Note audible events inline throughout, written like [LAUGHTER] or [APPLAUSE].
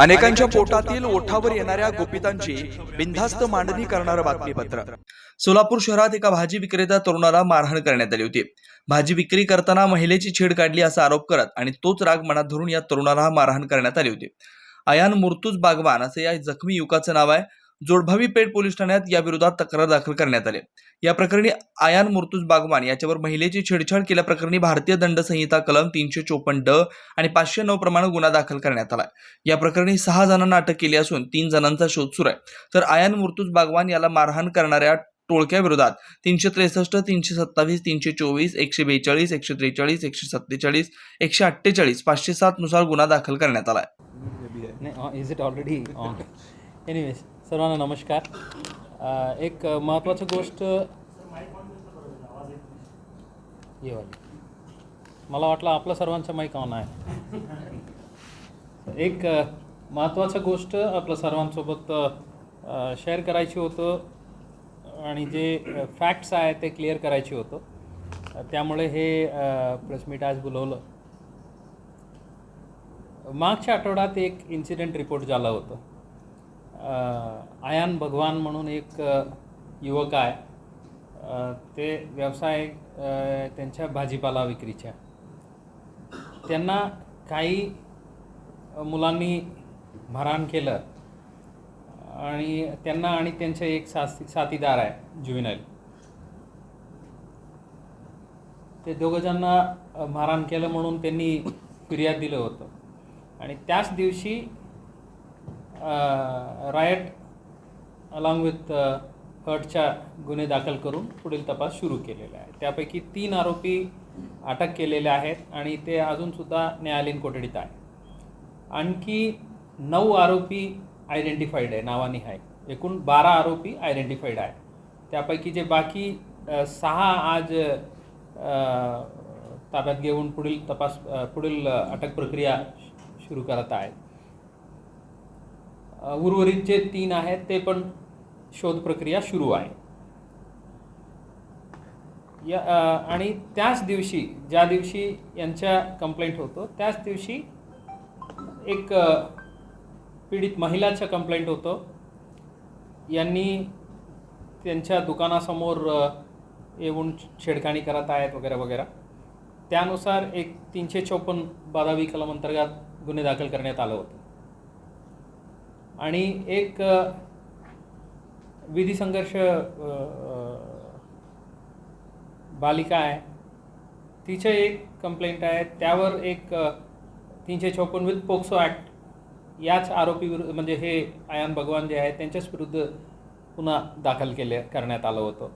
अनेकांच्या पोटातील ओठावर येणाऱ्या गोपितांची बिनधास्त मांडणी करणारं बातमीपत्र. सोलापूर शहरात एका भाजी विक्रेता तरुणाला मारहाण करण्यात आली होती. भाजी विक्री करताना महिलेची छेड काढली असा आरोप करत आणि तोच राग मनात धरून या तरुणाला मारहाण करण्यात आली होती. अयान मुर्तुज बागवान असं या जखमी युवकाचं नाव आहे. जोडभावी पेठ पोलीस ठाण्यात या विरोधात तक्रार दाखल करण्यात आली. या प्रकरणी आयान मुर्तुज बागवान याच्यावर महिलेची छेडछाड केल्याप्रकरणी भारतीय दंड संहिता कलम तीनशे चोपन्न ड आणि पाचशे नऊ प्रमाणे गुन्हा दाखल करण्यात आला. या प्रकरणी सहा जणांना अटक केली असून तीन जणांचा शोध सुरू आहे. तर आयान मुर्तुज बागवान याला मारहाण करणाऱ्या टोळक्या विरोधात तीनशे त्रेसष्ट तीनशे सत्तावीस तीनशे चोवीस एकशे बेचाळीस एकशे त्रेचाळीस एकशे सत्तेचाळीस एकशे अठ्ठेचाळीस पाचशे सात नुसार गुन्हा दाखल करण्यात आला [LAUGHS] [LAUGHS] एनिवेज सर्वांना नमस्कार. एक महत्त्वाची गोष्ट ये मला वाटलं आपलं सर्वांचं माईक ऑन आहे. एक अ, महत्त्वाचं गोष्ट आपलं सर्वांसोबत शेअर करायची होतं आणि जे फॅक्ट्स आहे ते क्लिअर करायचे होतं. त्यामुळे हे प्रेस मीट आज बोलवलं. मागच्या आठवड्यात एक इन्सिडेंट रिपोर्ट झाला होतं. आयान भगवान म्हणून एक युवक आहे. ते व्यवसाय त्यांच्या भाजीपाला विक्रीच्या. त्यांना काही मुलांनी मारहाण केलं. आणि त्यांना आणि त्यांचे एक साथी साथीदार आहे जुविनाईल ते दोघंजणांना मारहाण केलं म्हणून त्यांनी फिर्याद दिलं होतं. आणि त्याच दिवशी रायट अलॉंग विथ हर्टच्या गुन्हे दाखल करून पुढील तपास सुरू केलेला आहे. त्यापैकी तीन आरोपी अटक केलेले आहेत आणि ते अजूनसुद्धा न्यायालयीन कोठडीत आहे आणखी नऊ आरोपी आयडेंटिफाईड आहे नावाने आहे एकूण बारा आरोपी आयडेंटिफाईड आहे त्यापैकी जे बाकी सहा आज ताब्यात घेऊन पुढील तपास पुढील अटक प्रक्रिया सुरू करत आहेत. उर्वरित जे तीन आहेत ते पण शोध प्रक्रिया सुरू आहे. या आणि त्याच दिवशी ज्या दिवशी यांच्या कंप्लेंट होतो त्याच दिवशी एक पीडित महिलाचं कंप्लेंट होतं. यांनी त्यांच्या दुकानासमोर येऊन छेडखाणी करत आहेत वगैरे वगैरे. त्यानुसार एक तीनशे चौपन्न बारावी कलम अंतर्गत गुन्हे दाखल करण्यात आलं होतं. आणि एक विधी संघर्ष बालिका आहे. तिचं एक कंप्लेंट आहे. त्यावर एक तीनशे चौपन्न विथ पोक्सो ॲक्ट याच आरोपी विरुद्ध म्हणजे हे आयान भगवान जे आहे त्यांच्याच विरुद्ध पुन्हा दाखल केले करण्यात आलं होतं.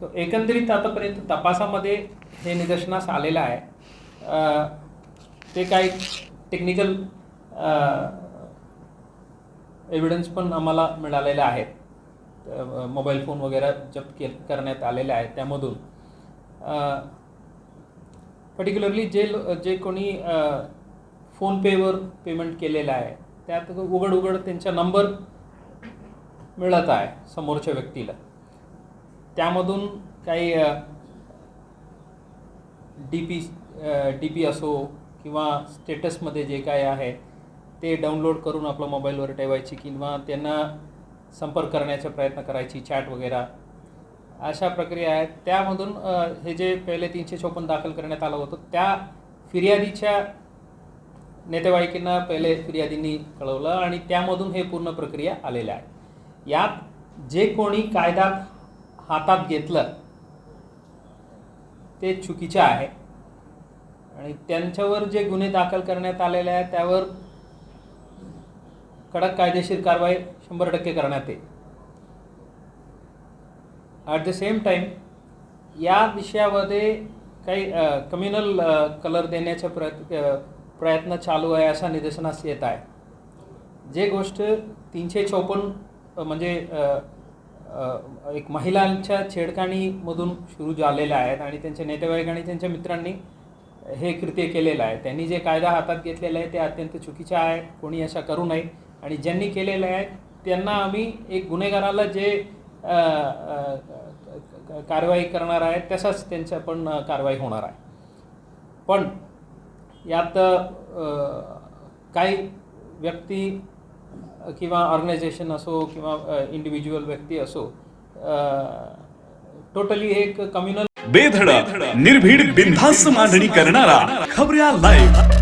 सो एकंदरीत आतापर्यंत तपासामध्ये हे निदर्शनास आलेलं आहे. ते काही टेक्निकल एव्हिडन्स पण आम्हाला मिळालेले आहेत. मोबाईल फोन वगैरे जप्त के करण्यात आलेले आहेत त्यामधून. पर्टिक्युलरली जे जे कोणी फोनपेवर पेमेंट केलेलं आहे त्यात उघड उघड त्यांचा नंबर मिळत आहे समोरच्या व्यक्तीला. त्यामधून काही डी पी डी पी असो किंवा स्टेटसमध्ये जे काय आहे ते डाउनलोड करून आपल्या मोबाईलवर ठेवायची किंवा त्यांना संपर्क करण्याचा प्रयत्न करायची चॅट वगैरे. अशा प्रक्रिया आहेत. त्यामधून हे जे पहिले तीनशे चोपन्न दाखल करण्यात आलं होतं त्या फिर्यादीच्या नेतेवाईकांना पहिले फिर्यादींनी कळवलं आणि त्यामधून हे पूर्ण प्रक्रिया आलेल्या आहे यात जे कोणी कायदा हातात घेतलं ते चुकीचे आहे. आणि त्यांच्यावर जे गुन्हे दाखल करण्यात आलेले आहेत त्यावर कडक कायदेशीर कारवाई शंभर टक्के करण्यात येईल. ॲट द सेम टाईम या विषयामध्ये काही कम्युनल कलर देण्याचा प्रयत्न प्रयत्न चालू आहे असा निदर्शनास येत आहे. जे गोष्ट तीनशे चौपन्न म्हणजे एक महिलांच्या छेडखाणीमधून सुरू झालेल्या आहेत आणि त्यांच्या नेतेवाईक आणि त्यांच्या मित्रांनी हे कृत्य केलेलं आहे. त्यांनी जे कायदा हातात घेतलेला आहे ते अत्यंत चुकीचे आहे. कोणी अशा करू नये. आणि ज्यांनी केलेलं आहे त्यांना आम्ही एक गुन्हेगाराला जे कारवाई करणार आहे तसाच त्यांच्या पण कारवाई होणार आहे. पण यात काही व्यक्ती किंवा ऑर्गनायझेशन असो किंवा इंडिव्हिज्युअल व्यक्ती असो टोटली एक कम्युनल बेधडक निर्भीड बिनधास्त मांडणी करणारा खबऱ्या लाईव्ह